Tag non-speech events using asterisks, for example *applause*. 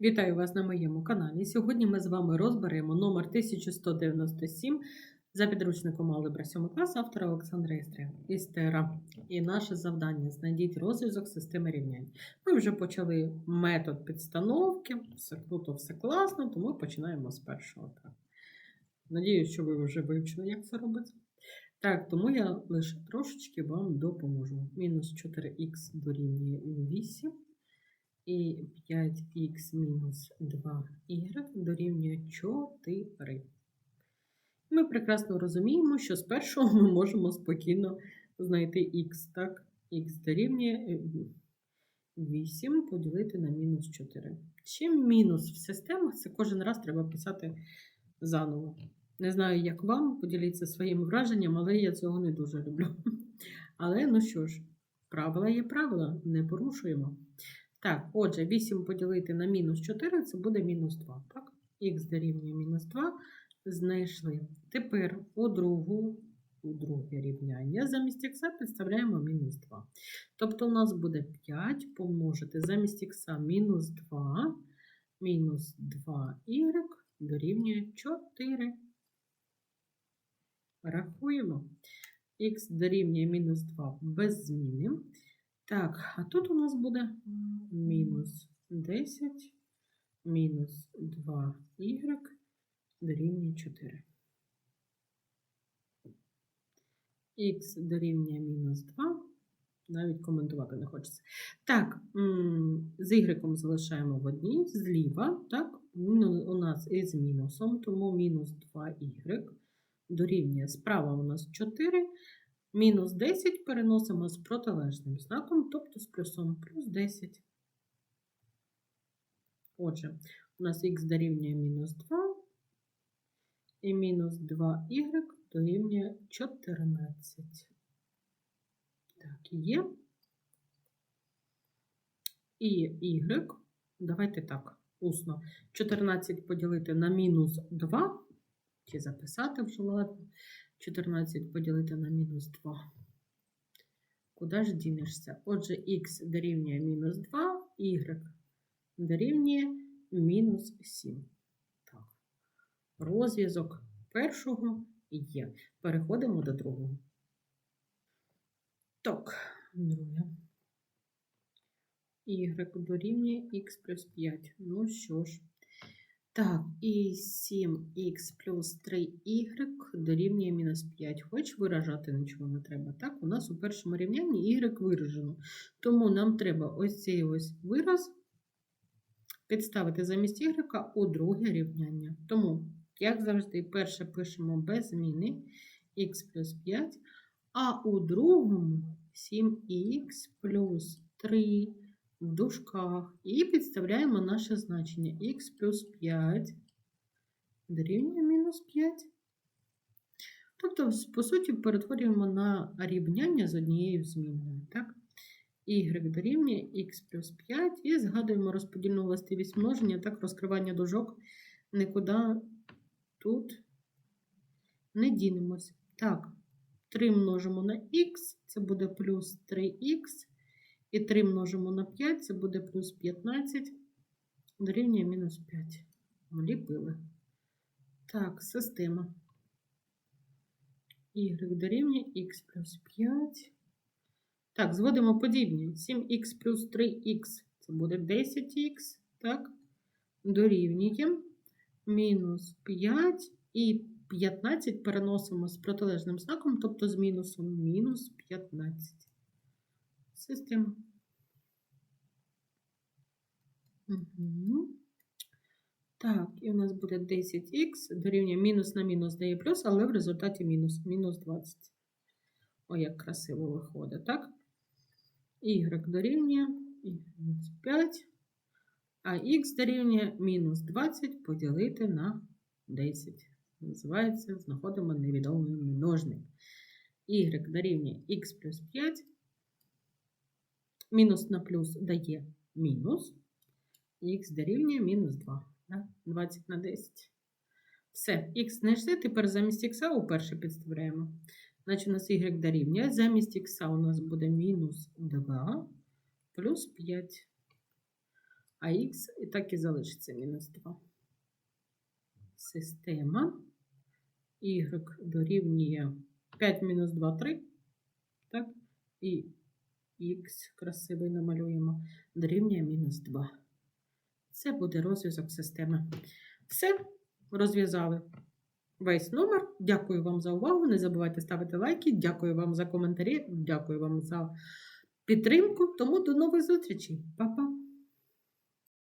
Вітаю вас на моєму каналі. Сьогодні ми з вами розберемо номер 1197 за підручником Алgebra 7 класу автора Олександра Істера. І наше завдання знайдіть розв'язок системи рівнянь. Ми вже почали метод підстановки, все круто, все класно, тому починаємо з першого. Так. Надіюсь, що ви вже вивчили, як це робиться. Так, тому я лише трошечки вам допоможу. Мінус 4х дорівнює 8. І 5х мінус 2y дорівнює 4. Ми прекрасно розуміємо, що з першого *laughs* ми можемо спокійно знайти х. Так, х дорівнює е, 8 поділити на мінус 4. Чим мінус в системах, це кожен раз треба писати заново. Не знаю, як вам, поділіться своїм враженням, але я цього не дуже люблю. *laughs* Але ну що ж, правила є правила, не порушуємо. Так, отже, 8 поділити на мінус 4 це буде мінус 2. Так? Х дорівнює мінус 2. Знайшли. Тепер у другу, у друге рівняння замість х підставляємо мінус 2. Тобто у нас буде 5 помножити замість х мінус 2, мінус 2y дорівнює 4. Рахуємо. Х дорівнює мінус 2 без зміни. Так, а тут у нас буде мінус 10, мінус 2y дорівнює 4. Х дорівнює мінус 2. Навіть коментувати не хочеться. Так, з y залишаємо в одній, зліва, так, у нас із мінусом, тому мінус 2y дорівнює справа у нас 4. Мінус 10 переносимо з протилежним знаком, тобто з плюсом плюс 10. Отже, у нас х дорівнює мінус 2 і мінус 2y дорівнює 14. Так, є. І y, давайте так, усно. 14 поділити на мінус 2, чи записати вже, ладно. 14 поділити на мінус 2. Куди ж дінешся? Отже, х дорівнює мінус 2, y дорівнює мінус 7. Так. Розв'язок першого є. Переходимо до другого. Так, друге. Y дорівнює х плюс 5. Ну що ж. Так, і 7х плюс 3y дорівнює мінус 5. Хоч виражати нічого не треба. Так, у нас у першому рівнянні y виражено. Тому нам треба ось цей ось вираз підставити замість y у друге рівняння. Тому, як завжди, перше пишемо без зміни х плюс 5, а у другому 7х плюс 3 в дужках і підставляємо наше значення х плюс 5 дорівнює мінус 5. Тобто, по суті, перетворюємо на рівняння з однією змінною. Так? y дорівнює х плюс 5 і згадуємо розподільну властивість множення, так, розкривання дужок нікуди тут не дінемось. Так, 3 множимо на х, це буде плюс 3х. І 3 множимо на 5, це буде плюс 15, дорівнює мінус 5. Вліпили. Так, система. Y дорівнює х плюс 5. Так, зводимо подібні. 7х плюс 3х, це буде 10х, так, дорівнює мінус 5 і 15 переносимо з протилежним знаком, тобто з мінусом мінус 15. Система. Угу. Так, і у нас буде 10х, дорівнює мінус на мінус дає плюс, але в результаті мінус, мінус 20. Ой, як красиво виходить, так? Y дорівнює 5, а х дорівнює мінус 20 поділити на 10. Називається, знаходимо невідомий множник. Y дорівнює х плюс 5. Мінус на плюс дає мінус. Х дорівнює мінус 2. Да? 20 на 10. Все, х знайшли. Тепер замість х уперше підставляємо. Значить, у нас y дорівнює. Замість х у нас буде мінус 2 плюс 5. а х і так і залишиться мінус 2. Система y дорівнює 5 мінус 2 3. Так? І х красивий намалюємо дорівнює мінус 2. Це буде розв'язок системи. Все, розв'язали весь номер. Дякую вам за увагу. Не забувайте ставити лайки. Дякую вам за коментарі. Дякую вам за підтримку. Тому до нових зустрічей. Па-па!